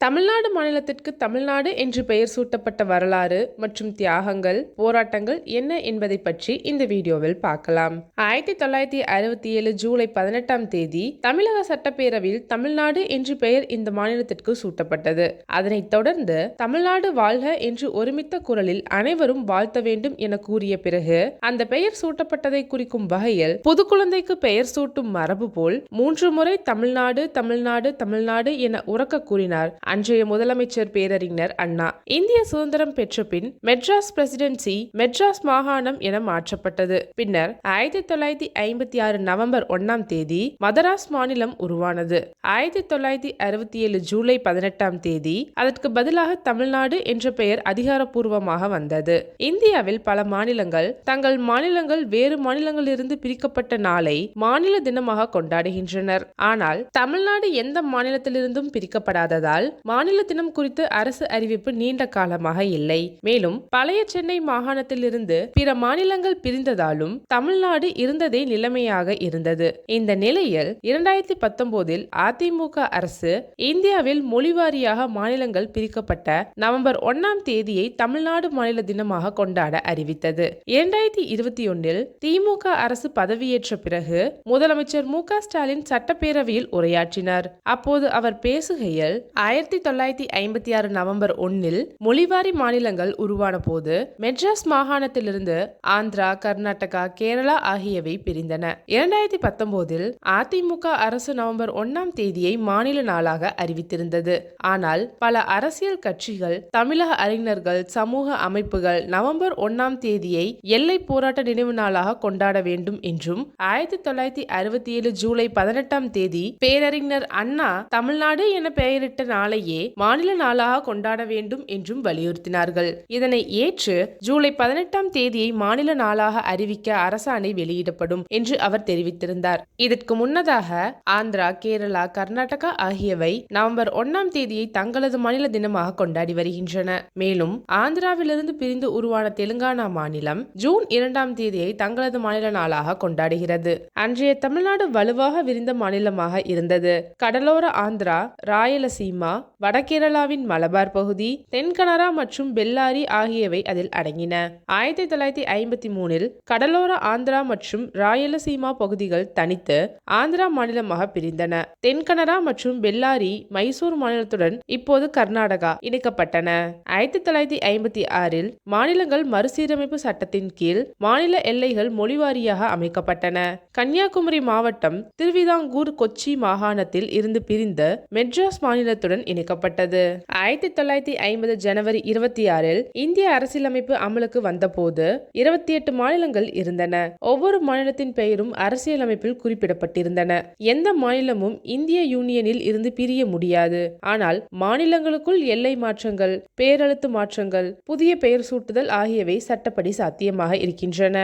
தமிழ்நாடு மாநிலத்திற்கு தமிழ்நாடு என்று பெயர் சூட்டப்பட்ட வரலாறு மற்றும் தியாகங்கள் போராட்டங்கள் என்ன என்பதை பற்றி இந்த வீடியோவில் பார்க்கலாம். ஆயிரத்தி தொள்ளாயிரத்தி அறுபத்தி ஏழு ஜூலை பதினெட்டாம் தேதி தமிழக சட்டப்பேரவையில் தமிழ்நாடு என்று பெயர் இந்த மாநிலத்திற்கு சூட்டப்பட்டது. அதனைத் தொடர்ந்து தமிழ்நாடு வாழ்க என்று ஒருமித்த குரலில் அனைவரும் வாழ்த்த வேண்டும் என கூறிய பிறகு அந்த பெயர் சூட்டப்பட்டதை குறிக்கும் வகையில் புது குழந்தைக்கு பெயர் சூட்டும் மரபு போல் மூன்று முறை தமிழ்நாடு தமிழ்நாடு தமிழ்நாடு என உறக்க கூறினார் அன்றைய முதலமைச்சர் பேரறிஞர் அண்ணா. இந்திய சுதந்திரம் பெற்ற பின் மெட்ராஸ் பிரசிடென்சி மெட்ராஸ் மாகாணம் என மாற்றப்பட்டது. பின்னர் ஆயிரத்தி தொள்ளாயிரத்தி ஐம்பத்தி ஆறு நவம்பர் ஒன்னாம் தேதி மதராஸ் மாநிலம் உருவானது. ஆயிரத்தி தொள்ளாயிரத்தி அறுபத்தி ஏழு ஜூலை பதினெட்டாம் தேதி அதற்கு பதிலாக தமிழ்நாடு என்ற பெயர் அதிகாரப்பூர்வமாக வந்தது. இந்தியாவில் பல மாநிலங்கள் தங்கள் மாநிலங்கள் வேறு மாநிலங்களிலிருந்து பிரிக்கப்பட்ட நாளை மாநில தினமாக கொண்டாடுகின்றனர். ஆனால் தமிழ்நாடு எந்த மாநிலத்திலிருந்தும் பிரிக்கப்படாததால் மாநில தினம் குறித்து அரசு அறிவிப்பு நீண்ட காலமாக இல்லை. மேலும் பழைய சென்னை மாகாணத்திலிருந்து பிற மாநிலங்கள் பிரிந்ததாலும் தமிழ்நாடு இருந்ததே நிலைமையாக இருந்தது. இந்த நிலையில் இரண்டாயிரத்தி பத்தொன்பதில் அதிமுக அரசு இந்தியாவில் மொழிவாரியாக மாநிலங்கள் பிரிக்கப்பட்ட நவம்பர் ஒன்னாம் தேதியை தமிழ்நாடு மாநில தினமாக கொண்டாட அறிவித்தது. இரண்டாயிரத்தி இருபத்தி ஒன்றில் திமுக அரசு பதவியேற்ற பிறகு முதலமைச்சர் மு க ஸ்டாலின் சட்டப்பேரவையில் உரையாற்றினார். அப்போது அவர் பேசுகையில் ஆயிரத்தி தொள்ளாயிரத்தி ஐம்பத்தி ஆறு நவம்பர் ஒன்னில் மொழிவாரி மாநிலங்கள் உருவான போது மெட்ராஸ் மாகாணத்திலிருந்து ஆந்திரா கர்நாடகா கேரளா ஆகியவை பிரிந்தன. இரண்டாயிரத்தி பத்தொன்பதில் அதிமுக அரசு நவம்பர் ஒன்னாம் தேதியை மாநில நாளாக அறிவித்திருந்தது. ஆனால் பல அரசியல் கட்சிகள் தமிழக அறிஞர்கள் சமூக அமைப்புகள் நவம்பர் ஒன்னாம் தேதியை எல்லை போராட்ட நினைவு நாளாக கொண்டாட வேண்டும் என்றும் ஆயிரத்தி தொள்ளாயிரத்தி அறுபத்தி ஏழு ஜூலை பதினெட்டாம் தேதி பேரறிஞர் அண்ணா தமிழ்நாடு என பெயரிட்ட நாளை நாளையே மாநில நாளாக கொண்டாட வேண்டும் என்றும் வலியுறுத்தினார்கள். இதனை ஏற்று ஜூலை பதினெட்டாம் தேதியை மாநில நாளாக அறிவிக்க அரசாணை வெளியிடப்படும் என்று அவர் தெரிவித்திருந்தார். இதற்கு முன்னதாக ஆந்திரா கேரளா கர்நாடகா ஆகியவை நவம்பர் ஒன்னாம் தேதியை தங்களது மாநில தினமாக கொண்டாடி வருகின்றன. மேலும் ஆந்திராவிலிருந்து பிரிந்து உருவான தெலுங்கானா மாநிலம் ஜூன் இரண்டாம் தேதியை தங்களது மாநில நாளாக கொண்டாடுகிறது. அன்றைய தமிழ்நாடு வலுவாக விரிந்த மாநிலமாக இருந்தது. கடலோர ஆந்திரா ராயலசீமா வடகேரளாவின் மலபார் பகுதி தென்கனரா மற்றும் பெல்லாரி ஆகியவை அதில் அடங்கின. ஆயிரத்தி தொள்ளாயிரத்தி ஐம்பத்தி மூணில் கடலோர ஆந்திரா மற்றும் ராயலசீமா பகுதிகள் தனித்து ஆந்திரா மாநிலமாக பிரிந்தன. தென்கனரா மற்றும் பெல்லாரி மைசூர் மாநிலத்துடன் இப்போது கர்நாடகா இணைக்கப்பட்டன. ஆயிரத்தி தொள்ளாயிரத்தி ஐம்பத்தி ஆறில் மாநிலங்கள் மறுசீரமைப்பு சட்டத்தின் கீழ் மாநில எல்லைகள் மொழிவாரியாக அமைக்கப்பட்டன. கன்னியாகுமரி மாவட்டம் திருவிதாங்கூர் கொச்சி மாகாணத்தில் இருந்து பிரிந்த மெட்ராஸ் மாநிலத்துடன் இணைக்கப்பட்டது. ஆயிரத்தி தொள்ளாயிரத்தி ஐம்பது ஜனவரி இருபத்தி ஆறில் இந்திய அரசியலமைப்பு அமலுக்கு வந்தபோது இருபத்தி எட்டு மாநிலங்கள் இருந்தன. ஒவ்வொரு மாநிலத்தின் பெயரும் அரசியலமைப்பில் குறிப்பிடப்பட்டிருந்தன. எந்த மாநிலமும் இந்திய யூனியனில் இருந்து பிரிய முடியாது. ஆனால் மாநிலங்களுக்குள் எல்லை மாற்றங்கள் பேரெழுத்து மாற்றங்கள் புதிய பெயர் சூட்டுதல் ஆகியவை சட்டப்படி சாத்தியமாக இருக்கின்றன.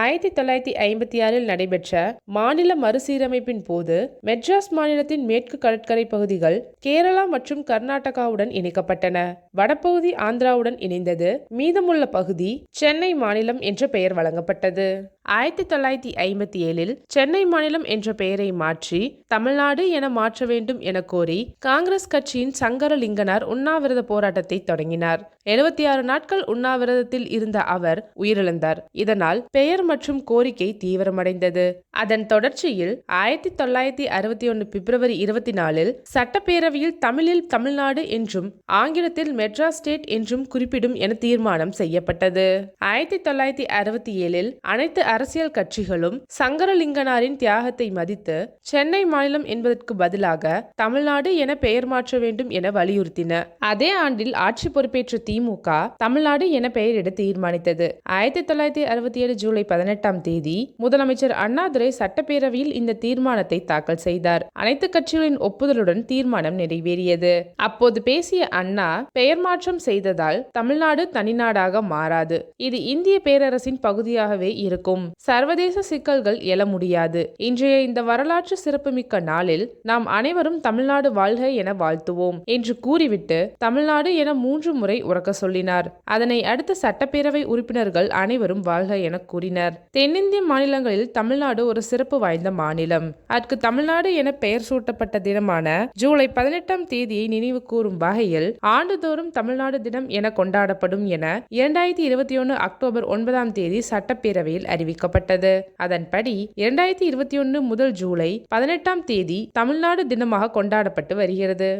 ஆயிரத்தி தொள்ளாயிரத்தி ஐம்பத்தி ஆறில் நடைபெற்ற மாநில மறுசீரமைப்பின் போது மெட்ராஸ் மாநிலத்தின் மேற்கு கடற்கரை பகுதிகள் கேரளா மற்றும் கர்நாடகாவுடன் இணைக்கப்பட்டன. வடபகுதி ஆந்திராவுடன் இணைந்தது. மீதமுள்ள பகுதி சென்னை மாநிலம் என்ற பெயர் வழங்கப்பட்டது. ஆயிரத்தி தொள்ளாயிரத்தி ஐம்பத்தி ஏழில் சென்னை மாநிலம் என்ற பெயரை மாற்றி தமிழ்நாடு என மாற்ற வேண்டும் என கோரி காங்கிரஸ் கட்சியின் சங்கரலிங்கனார் உண்ணாவிரத போராட்டத்தை தொடங்கினார். எழுபத்தி ஆறு நாட்கள் உண்ணாவிரதத்தில் இருந்த அவர் உயிரிழந்தார். இதனால் பெயர் மற்றும் கோரிக்கை தீவிரமடைந்தது. அதன் தொடர்ச்சியில் ஆயிரத்தி தொள்ளாயிரத்தி அறுபத்தி ஒன்று பிப்ரவரி இருபத்தி நாலில் சட்டப்பேரவையில் தமிழில் தமிழ்நாடு என்றும் ஆங்கிலத்தில் மெட்ராஸ் ஸ்டேட் என்றும் குறிப்பிடும் என தீர்மானம் செய்யப்பட்டது. ஆயிரத்தி தொள்ளாயிரத்தி அறுபத்தி ஏழில் அனைத்து அரசியல் கட்சிகளும் சங்கரலிங்கனாரின் தியாகத்தை மதித்து சென்னை மாநிலம் என்பதற்கு பதிலாக தமிழ்நாடு என பெயர் மாற்ற வேண்டும் என வலியுறுத்தின. அதே ஆண்டில் ஆட்சி பொறுப்பேற்ற திமுக தமிழ்நாடு என பெயரிட தீர்மானித்தது. ஆயிரத்தி தொள்ளாயிரத்தி அறுபத்தி ஏழு ஜூலை பதினெட்டாம் தேதி முதலமைச்சர் அண்ணாதுரை சட்டப்பேரவையில் இந்த தீர்மானத்தை தாக்கல் செய்தார். அனைத்து கட்சிகளின் ஒப்புதலுடன் தீர்மானம் நிறைவேறியது. அப்போது பேசிய அண்ணா பெயர் மாற்றம் செய்ததால் தமிழ்நாடு தனிநாடாக மாறாது. இது இந்திய பேரரசின் பகுதியாகவே இருக்கும். சர்வதேச சிக்கல்கள் எழ முடியாது. இன்றைய இந்த வரலாற்று சிறப்புமிக்க நாளில் நாம் அனைவரும் தமிழ்நாடு வாழ்க என வாழ்த்துவோம் என்று கூறிவிட்டு தமிழ்நாடு என மூன்று முறை உறக்க சொல்லினார். அதனை அடுத்த சட்டப்பேரவை உறுப்பினர்கள் அனைவரும் வாழ்க என கூறினர். தென்னிந்திய மாநிலங்களில் தமிழ்நாடு ஒரு சிறப்பு வாய்ந்த மாநிலம். அதற்கு தமிழ்நாடு என பெயர் சூட்டப்பட்ட தினமான ஜூலை பதினெட்டாம் தேதியை நிகழ்ச்சியை நினைவு கூறும் வகையில் ஆண்டுதோறும் தமிழ்நாடு தினம் என கொண்டாடப்படும் என இரண்டாயிரத்தி இருபத்தி ஒன்று அக்டோபர் ஒன்பதாம் தேதி சட்டப்பேரவையில் அறிவிக்கப்பட்டது. அதன்படி இரண்டாயிரத்தி இருபத்தி ஒன்று முதல் ஜூலை பதினெட்டாம் தேதி தமிழ்நாடு தினமாக கொண்டாடப்பட்டு வருகிறது.